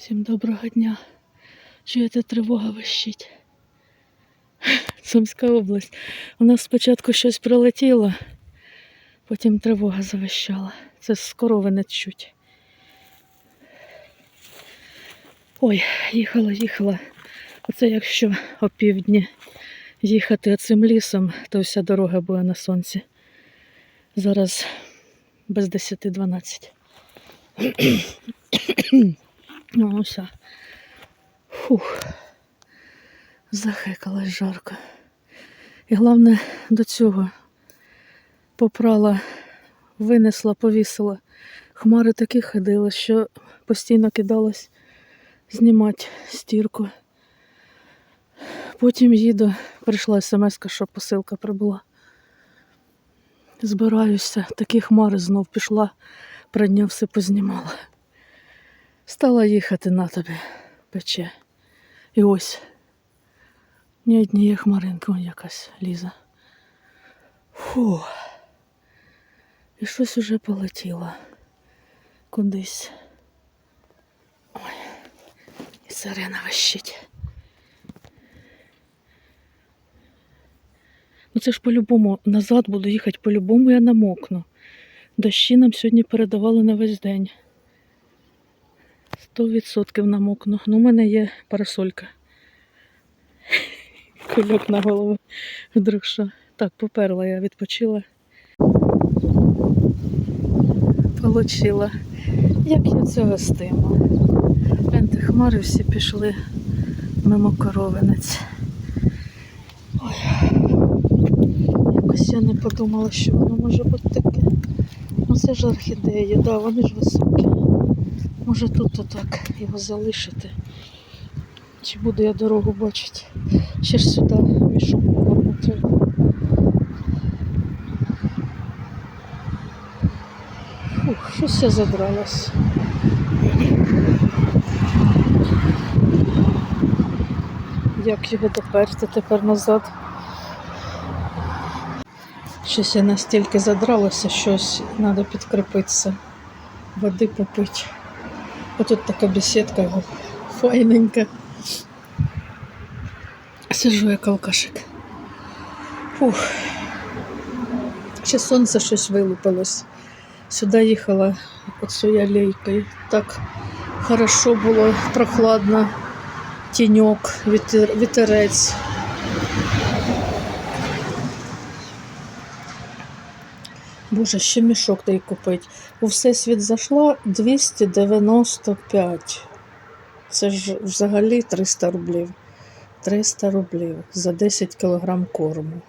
Всім доброго дня. Чуєте, тривога вищить. Сумська область. У нас спочатку щось прилетіло, потім тривога завищала. Це з корови не чуть. Ой, їхала, їхала. Оце якщо опівдні їхати цим лісом, то вся дорога буде на сонці. Зараз без 10-12. Ну, все. Фух. Захекалась жарко. І головне до цього попрала, винесла, повісила. Хмари такі ходили, що постійно кидалась знімати стірку. Потім їду, прийшла смс, що посилка прибула. Збираюся, такі хмари знов пішла, про дня все познімала. Стала їхати на тобі, пече. І ось ні однієї хмаринки, вон якась ліза. Фу. І щось уже полетіло кудись. Ой, і сирена вищить. Ну це ж по-любому назад буду їхати, по-любому я намокну. Дощі нам сьогодні передавали на весь день. Сто відсотків намокну. Ну, у мене є парасолька. Кульок на голову. Вдруг що. Так, поперла я, відпочила. Получила. Як я цього стиму? Гляньте, хмари всі пішли мимо коровинець. Ой. Якось я не подумала, що воно може бути таке. Ну це ж орхідеї, да, вони ж високі. Може тут отак його залишити. Чи буду я дорогу бачити? Ще ж сюди мішок корму треба. Фух, щось я задралась. Як його доперти тепер назад? Щось я настільки задралася, щось треба підкріпитися, води попити. Отут така бесідка файненька. Сижу як алкашик. Фух. Ще сонце щось вилупилось. Сюди їхала оцею алейкою. Так хорошо було, прохладно, тіньок, вітер, вітерець. Боже, ще мішок дай купить. У всесвіт зайшла 295. Це ж взагалі 300 рублів. 300 рублів за 10 кілограм корму.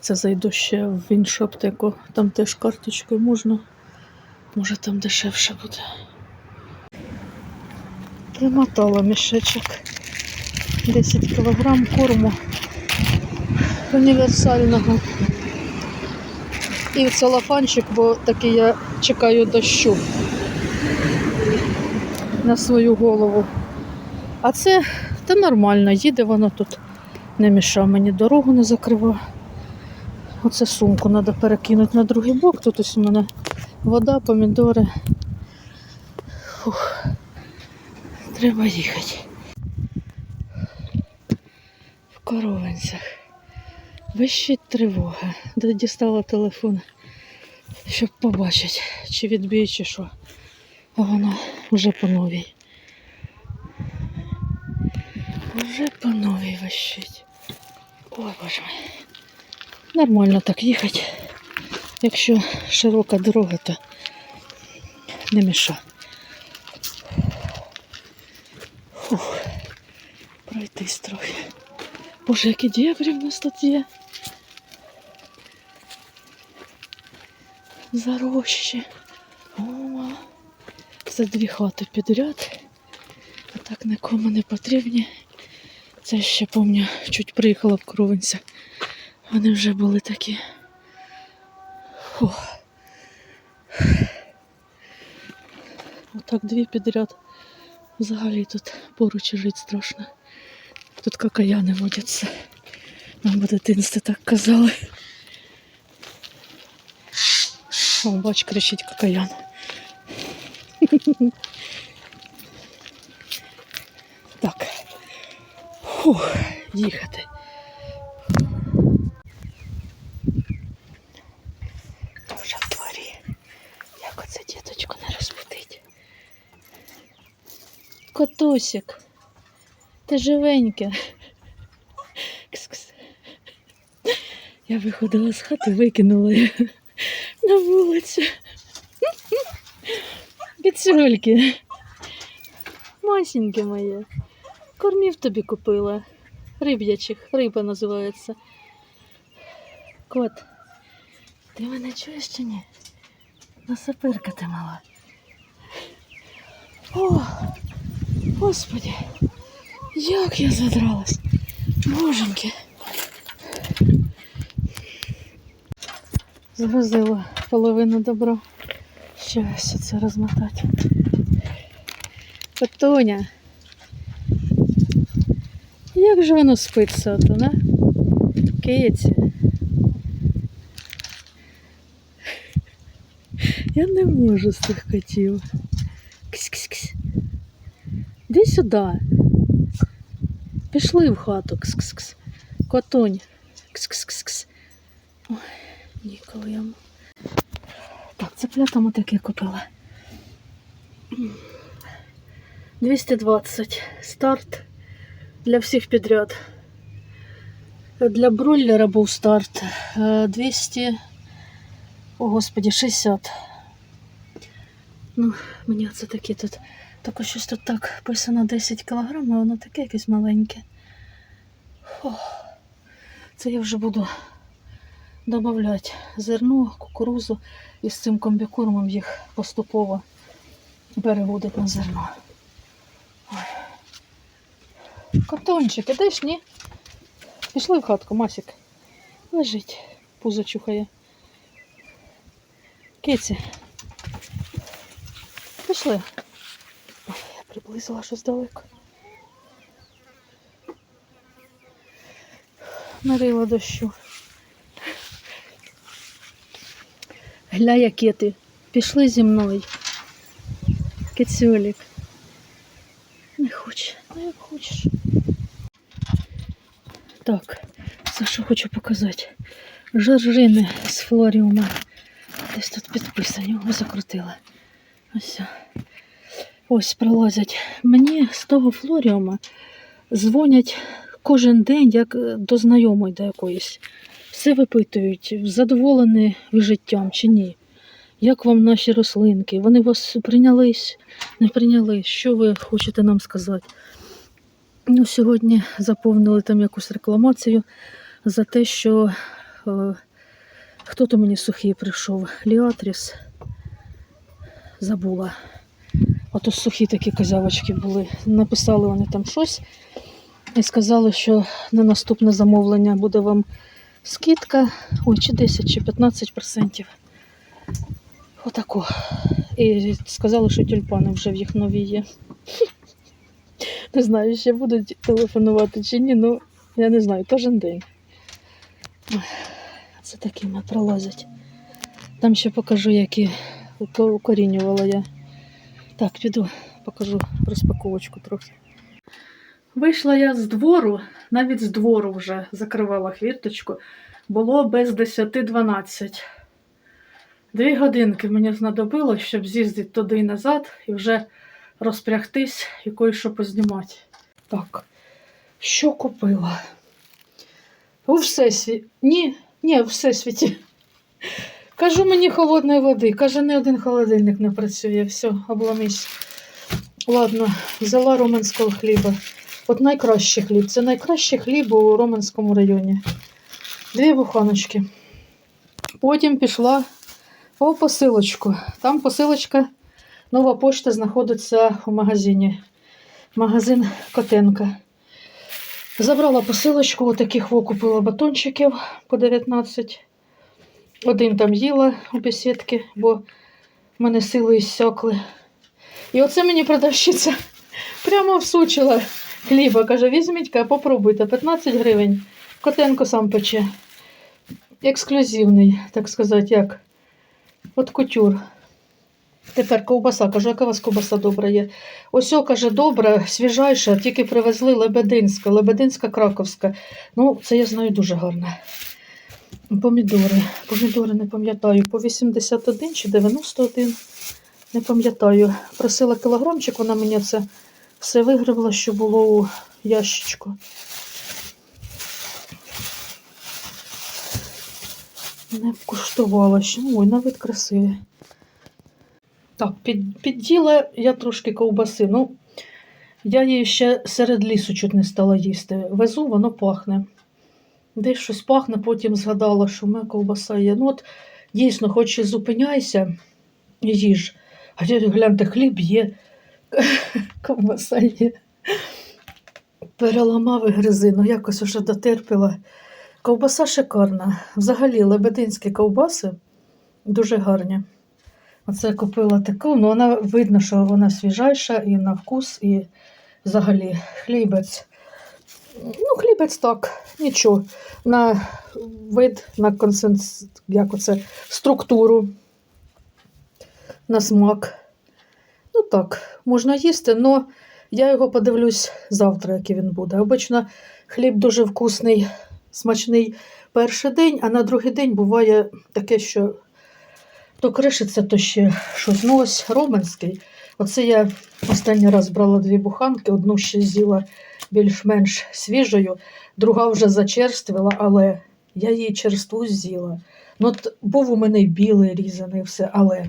Це зайду ще в іншу аптеку. Там теж карточкою можна. Може там дешевше буде. Примотала мішечок. 10 кілограм корму універсального. І целофанчик, бо такий я чекаю дощу на свою голову. А це та нормально, їде воно тут, не мішає мені дорогу не закрива. Оце сумку треба перекинути на другий бок. Тут ось у мене вода, помідори. Фух. Треба їхати. В коровинцях. Вищить тривога. Дістала телефон, щоб побачити, чи відбій, чи що. А вона вже по новій. Вже по новій вищить. Ой, боже мій. Нормально так їхати. Якщо широка дорога, то не міша. Пройтись трохи. Боже, які дєбрі в нас тут є. Зарощі. О, це дві хати підряд. А так нікому не потрібні. Це ще пам'ятаю, чуть приїхала в Кровенця. Вони вже були такі. Фух. Отак дві підряд. Взагалі тут поруч жити страшно. Тут кокаяни водяться. Нам в дитинстві так казали. О, бач, кричить кокаян. Так. Фух, їхати. Вже в дворі. Як оце діточку не розбудить. Котусик. Ти живеньке. Я виходила з хати, викинула її на вулицю. Підсюльки. Масіньке моє. Кормів тобі купила. Риб'ячих. Риба називається. Кот. Ти мене чуєш чи ні? Насапирка ти мала. О, господи, як я задралась. Боженьки. Згрузила половину добро. Ще ось це розмотати. Петуня. Як же воно спиться ото, на? Киці. Я не можу з цих котів. Ксь-ксь-ксь. Іди сюди. Пішли в хату. Кс-кс-кс. Котонь. Кс-кс-кс. Ой, йому. Так, цеплятам таке купила. 220 старт для всіх підряд. Для бройлера був старт е, 200, о господі, 60. Ну, мені це такі тут. Таке щось тут так писано 10 кг, а воно таке якесь маленьке. Фу. Це я вже буду додавати зерно, кукурузу і з цим комбікормом їх поступово переводить на зерно. Ой. Картончик, ідеш, ні? Пішли в хатку, Масік. Лежить, пузо чухає. Киці. Пішли. Ой, я приблизила щось далеко. Нарила дощу. Гля, які ти. Пішли зі мною. Кицюлік. Не хоче, ну як хочеш. Так, це що хочу показати. Жоржини з флоріума. Десь тут підписані, його закрутила. Ось. Ось пролазять. Мені з того флоріума дзвонять кожен день, як до знайомої до якоїсь. Все випитують, задоволені ви життям чи ні. Як вам наші рослинки? Вони вас прийнялись, не прийнялись? Що ви хочете нам сказати? Ну, сьогодні заповнили там якусь рекламацію за те, що е, хто то мені сухий прийшов? Ліатріс. Забула. Ото сухі такі козявочки були. Написали вони там щось і сказали, що на наступне замовлення буде вам скидка. Ой, чи 10, чи 15%. Отако. І сказали, що тюльпани вже в їх нові є. Не знаю, ще будуть телефонувати чи ні, ну я не знаю, кожен день. Це такими пролазять. Там ще покажу, які уко- укорінювала я. Так, піду, покажу розпаковочку трохи. Вийшла я з двору, навіть з двору вже закривала хвірточку. Було без 10-12. Дві годинки мені знадобилось, щоб з'їздити туди і назад і вже розпрягтись і кое-що познімати. Так, що купила? У всесвіті. Ні, ні, у всесвіті. Кажу мені холодної води. Каже, не один холодильник не працює. Все, обламись. Ладно, взяла романського хліба. От найкращий хліб. Це найкращий хліб у Романському районі. Дві буханочки. Потім пішла по посилочку. Там посилочка, нова пошта знаходиться у магазині. Магазин Котенка. Забрала посилочку, отаких во купила батончиків по 19. Один там їла у бесідки, бо в мене сили іссякли. І оце мені продавщиця прямо всучила хліба. Каже, візьміть, попробуйте. 15 гривень. Котенко сам пече. Ексклюзивний, так сказати, як. От кутюр. Тепер ковбаса. Кажу, яка у вас ковбаса добра є? Ось, о, каже, добра, свіжайша, тільки привезли Лебединська, Лебединська Краковська. Ну, це я знаю дуже гарно. Помідори. Помідори не пам'ятаю. По 81 чи 91. Не пам'ятаю. Просила кілограмчик, вона мені це все вигребла, що було у ящичку. Не куштувала ще. Ой, на вид красивий. Так, під, підділа я трошки ковбаси. Ну, я її ще серед лісу чуть не стала їсти. Везу, воно пахне. Десь щось пахне, потім згадала, що в мене ковбаса є. Ну, от дійсно, хоч і зупиняйся їж. А я гляньте, хліб є, ковбаса є. Переламав і гризину, якось уже дотерпіла. Ковбаса шикарна. Взагалі, лебединські ковбаси дуже гарні. Оце я купила таку, ну вона видно, що вона свіжайша і на вкус, і взагалі хлібець. Ну, хлібець так, нічого. На вид, на консенс... як оце, структуру, на смак. Ну так, можна їсти, але я його подивлюсь завтра, який він буде. Обично хліб дуже вкусний, смачний перший день, а на другий день буває таке, що то кришиться, то ще щось. Ну, ось Романський. Оце я останній раз брала дві буханки, одну ще з'їла більш-менш свіжою, друга вже зачерствила, але я її черству з'їла. Ну, от був у мене білий різаний, все, але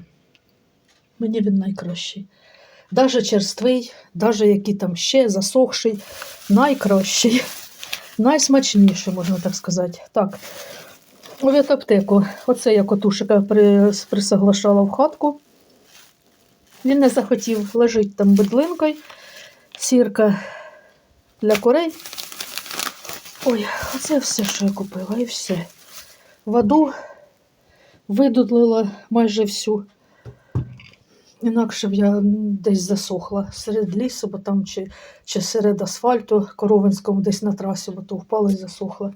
мені він найкращий. Даже черствий, даже який там ще засохший, найкращий, найсмачніший, можна так сказати. Так, у ветаптеку. Оце я котушика присоглашала в хатку. Він не захотів, лежить там бидлинкою. Сірка для курей. Ой, оце все, що я купила, і все. Воду видудлила майже всю. Інакше б я десь засохла серед лісу, бо там чи, чи серед асфальту Коровинському десь на трасі, бо то впала і засохла.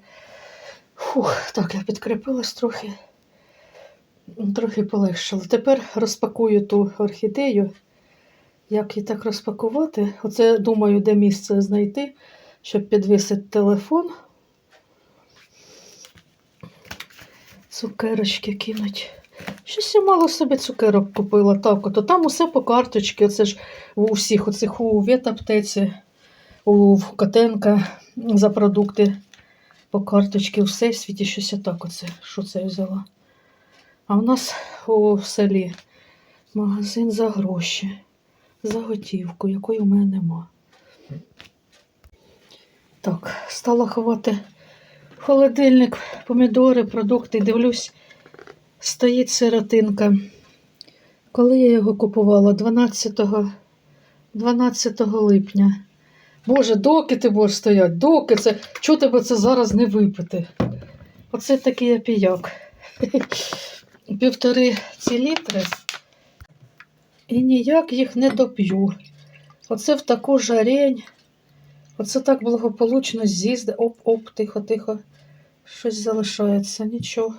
Фух, так, я підкріпилась трохи. Трохи полегшало. Тепер розпакую ту орхідею. Як її так розпакувати? Оце думаю, де місце знайти, щоб підвісити телефон. Цукерочки кинуть. Щось я мало собі цукерок купила. Так, ото там усе по карточці. Оце ж у всіх оцих у ветаптеці, у Котенка за продукти по карточці у всесвіті щось отак оце. Що це я взяла? А в нас у селі магазин за гроші, за готівку, якої у мене нема. Так, стала ховати холодильник, помідори, продукти. Дивлюсь, стоїть сиротинка. Коли я його купувала? 12, 12 липня. Боже, доки ти будеш стояти? Доки це? Чого тебе це зараз не випити? Оце такий я. Півтори ці літри. І ніяк їх не доп'ю. Оце в таку жарень. Оце так благополучно з'їзди. Оп-оп, тихо-тихо. Щось залишається, нічого.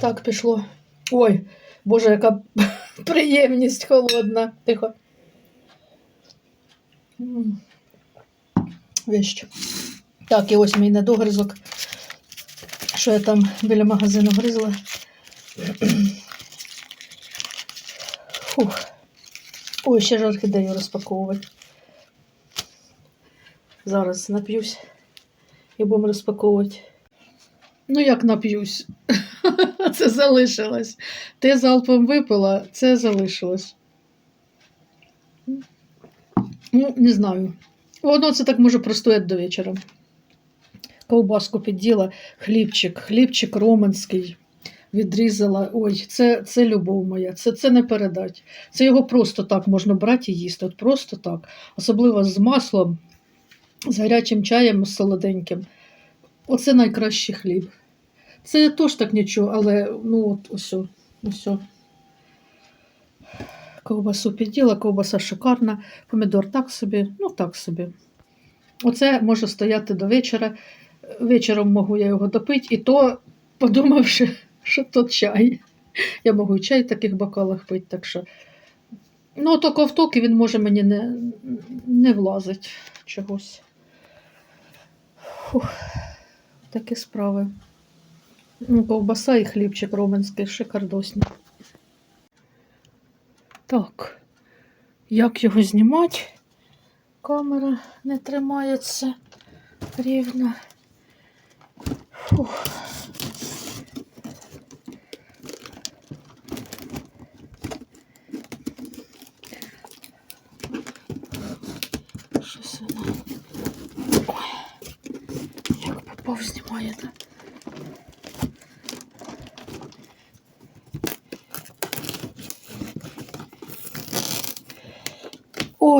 Так, пішло. Ой, Боже, яка приємність холодна. Тихо. Вещь. Так, і ось мій недогризок. Що я там біля магазину гризла. Фух. Ой, ще ж орхідею розпаковувати. Зараз нап'юсь і будемо розпаковувати. Ну, як нап'юсь? Це залишилось. Ти залпом випила, це залишилось. Ну, не знаю. Воно це так може простояти до вечора. Ковбаску підділа, хлібчик, хлібчик романський. Відрізала. Ой, це, це любов моя, це, це не передать. Це його просто так можна брати і їсти. От просто так. Особливо з маслом, з гарячим чаєм, з солоденьким. Оце найкращий хліб. Це теж так нічого, але ну от ось. ось. Ковбасу підділа, ковбаса шикарна, помідор так собі, ну так собі. Оце може стояти до вечора. Вечором можу я його допити, і то, подумавши, що то чай. Я можу і чай в таких бокалах пити, так що. Ну, то ковток, і він може мені не, не влазить чогось. Фух, такі справи. Ну, ковбаса і хлібчик роменський, шикардосні. Так, як його знімати? Камера не тримається рівно. Фух. Щось воно. Ой. Як попав знімає, так?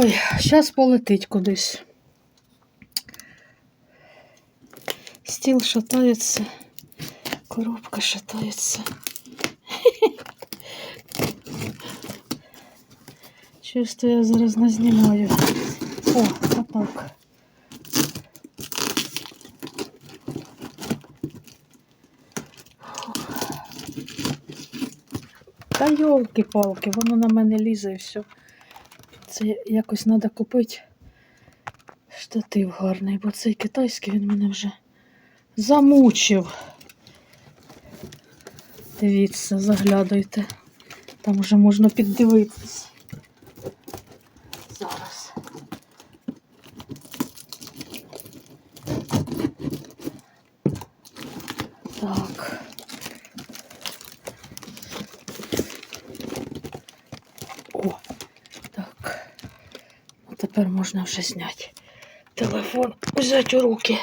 Ой, зараз полетить кудись. Стіл шатається, коробка шатається. Чисто я зараз не знімаю. О, отак. Та йолки-палки, воно на мене лізе і все. Це якось треба купити штатив гарний, бо цей китайський він мене вже замучив. Дивіться, заглядайте. Там вже можна піддивитись. Зараз. Так. О, так. Ну, тепер можна вже зняти. Телефон взяти у руки.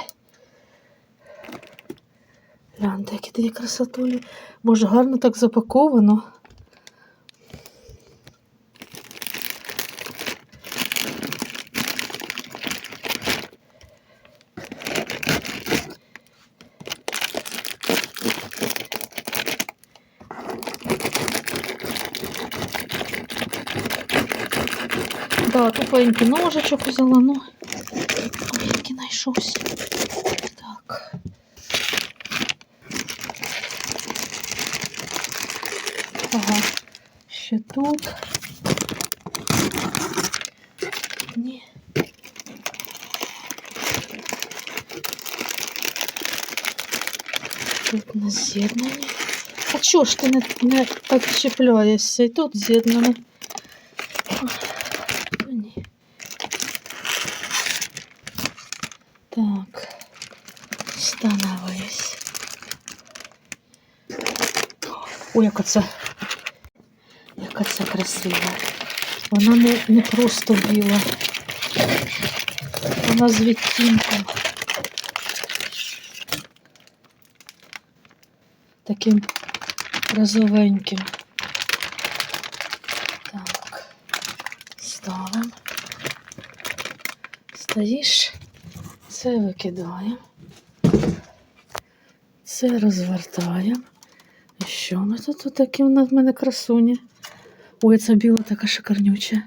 Гляньте, які дві красотулі. Боже, гарно так запаковано. Да, тупенький ножичок взяла, ну. Ой, який знайшовся. Так. Ага. Ще тут. Ні. Тут не з'єднані. А чого ж ти не, не відчіпляєшся? І тут з'єднано. Ой, яка це. Яка це красива. Вона не, не просто біла. Вона з відтінком. Таким розовеньким. Так. Ставимо. Стоїш. Це викидаємо. Це розвертаємо. Що ми тут, тут такі в нас в мене красуні? Ой, ця біла така шикарнюча.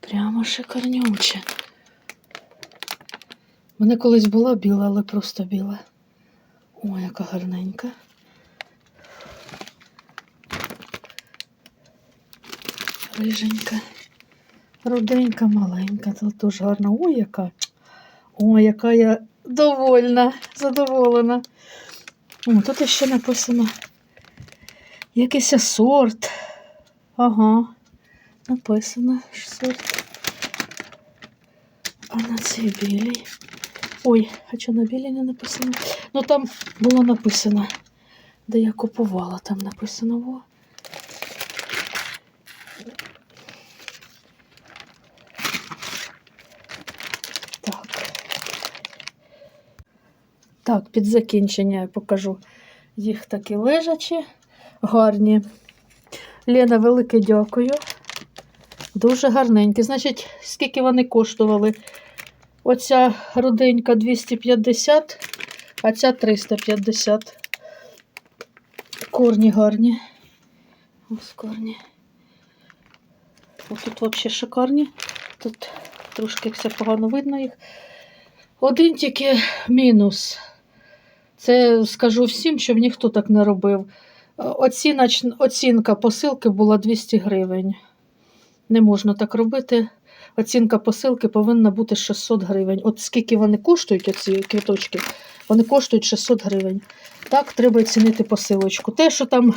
Прямо шикарнюча. У мене колись була біла, але просто біла. Ой, яка гарненька. Риженька. Руденька, маленька, тут дуже гарна. Ой, яка. Ой, яка я довольна, задоволена. О, тут ще написано якийсь сорт. Ага, написано сорт. А на цій білій. Ой, а що на білій не написано? Ну там було написано, де я купувала, там написано. Во. Так, під закінчення я покажу їх такі лежачі, гарні. Лена, велике дякую. Дуже гарненькі. Значить, скільки вони коштували? Оця руденька 250, а ця 350. Корні гарні. Ось корні. Тут взагалі шикарні. Тут трошки все погано видно їх. Один тільки мінус. Це скажу всім, щоб ніхто так не робив. Е, Оцінач... Оцінка посилки була 200 гривень. Не можна так робити. Оцінка посилки повинна бути 600 гривень. От скільки вони коштують, оці квіточки, вони коштують 600 гривень. Так, треба цінити посилочку. Те, що там,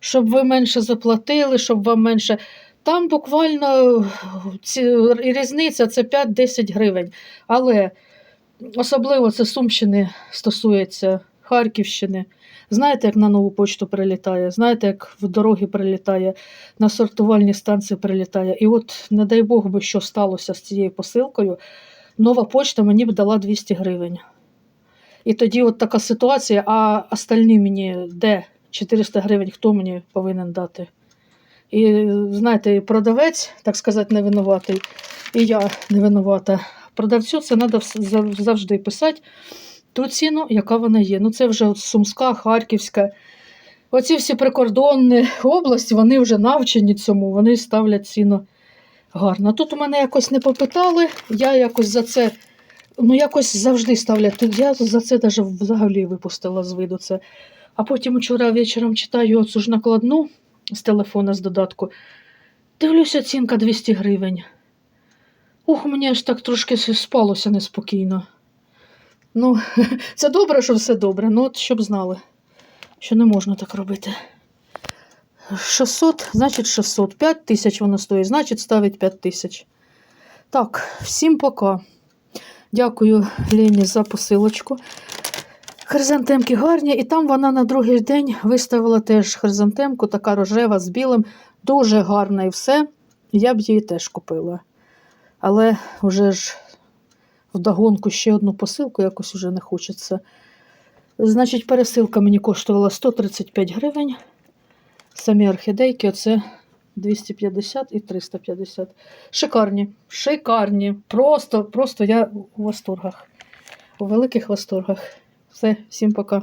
щоб ви менше заплатили, щоб вам менше. Там буквально ці, різниця це 5-10 гривень. Але особливо це Сумщини стосується Харківщини. Знаєте, як на нову почту прилітає, знаєте, як в дороги прилітає, на сортувальні станції прилітає. І от, не дай Бог би що сталося з цією посилкою, нова почта мені б дала 200 гривень. І тоді от така ситуація, а остальні мені де 400 гривень, хто мені повинен дати? І знаєте, продавець, так сказати, не винуватий, і я не винувата. Продавцю це треба завжди писати ту ціну, яка вона є. Ну, це вже от Сумська, Харківська. Оці всі прикордонні області, вони вже навчені цьому, вони ставлять ціну гарно. Тут у мене якось не попитали, я якось за це, ну якось завжди ставлять. Я за це навіть взагалі випустила з виду це. А потім вчора вечором читаю оцю ж накладну з телефона з додатку. Дивлюся, оцінка 200 гривень. Ух, мені аж так трошки спалося неспокійно. Ну, це добре, що все добре, ну от щоб знали, що не можна так робити. 600, значить 600. 5 тисяч воно стоїть, значить ставить 5 тисяч. Так, всім пока. Дякую Лені за посилочку. Хризантемки гарні, і там вона на другий день виставила теж хризантемку, така рожева з білим, дуже гарна і все. Я б її теж купила. Але вже ж вдогонку ще одну посилку якось уже не хочеться. Значить, пересилка мені коштувала 135 гривень. Самі орхідейки оце 250 і 350. Шикарні, шикарні. Просто, просто я у восторгах. У великих восторгах. Все, всім пока.